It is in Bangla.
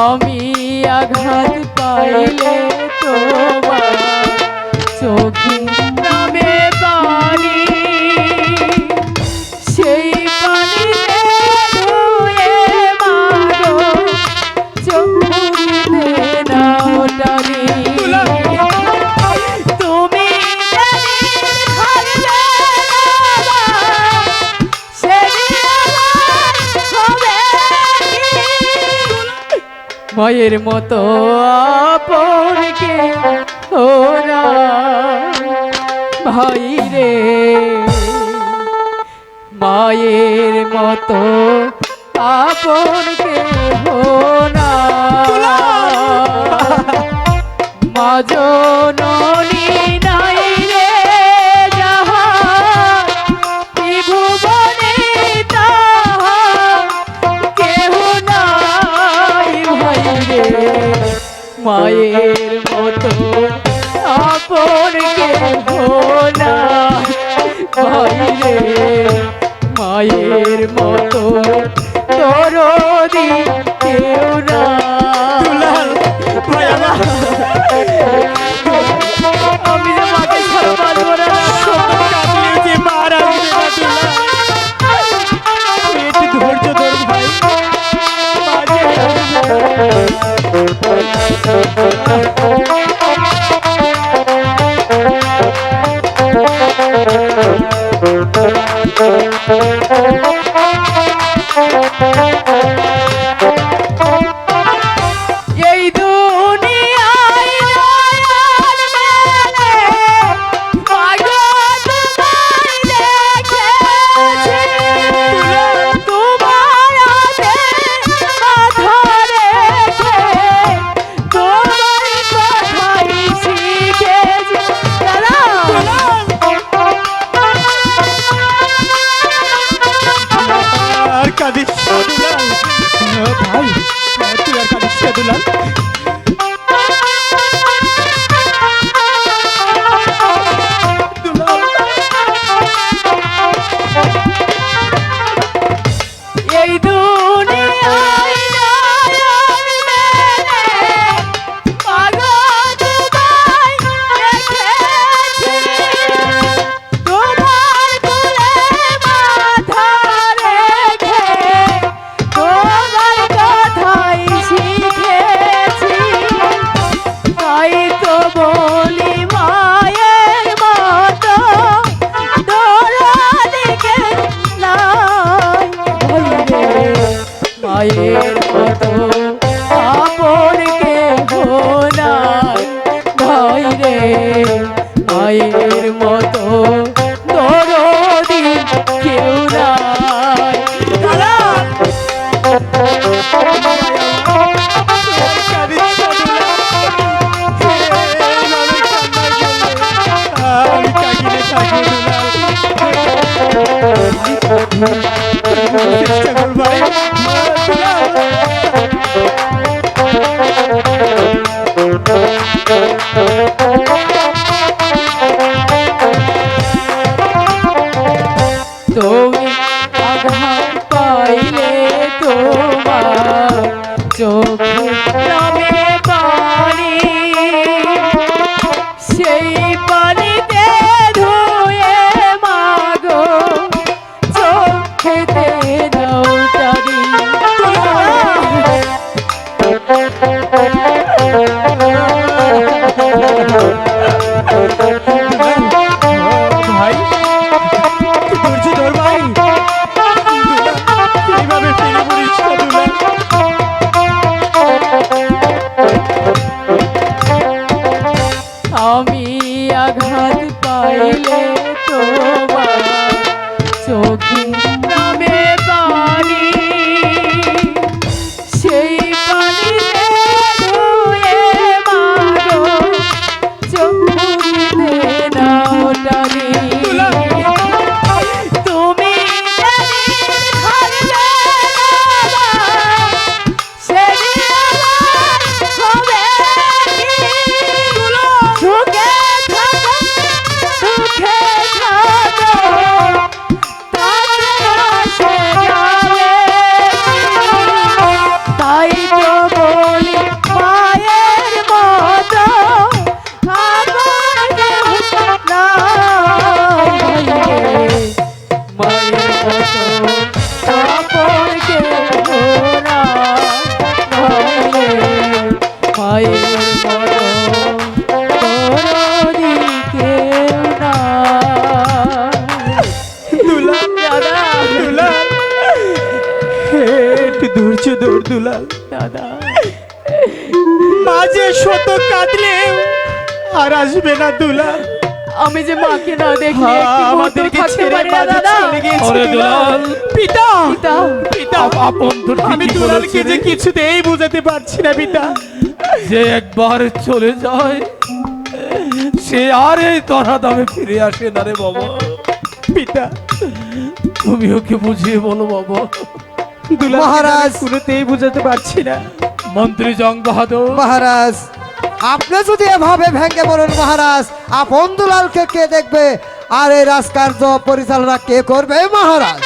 আমি আঘাত পাইলে তোমার চোখে ভয়ের মতো আপনকে ওরা ভাই রে। মায়ের মতো আপনকে হোনা মা মায়ের মতো আপনকে ভোলা বাইরে মায়ের মতো তোর দিন কেউ না কাঁদিস ভাই। তুই আর কাঁদিস দুলাল। 阿姨 আধার পাইলে তোমার চোখে দাদা। দুলাল। একটু ধৈর্য ধর দুলাল। দাদা। মাঝে শত কাঁদলে আর আসবে না দুলাল। আমি যে মাকে না দেখলে হ্যাঁ, আমাদেরকে ছেড়ে মাঝে দাদা। চলে গিয়েছে ওরে দুলাল। পিতা পিতা। পিতা। আপন আমি দুলালকে যে। কিছুতেই বুঝাতে পারছি না পিতা। যে একবার চলে যায় সে আর এই তরা দামে ফিরে আসে না রে বাবা। পিতা তুমি ওকে বুঝিয়ে বলো বাবা। দুলাল মহারাজ। কোনোতেই বুঝাতে পারছি না। মন্ত্রী জং বাহাদুর। মহারাজ আপনি যদি এভাবে ভেঙে পড়েন মহারাজ আপন দুলালকে কে দেখবে? আর এই রাজকার্য পরিচালনা কে করবে মহারাজ?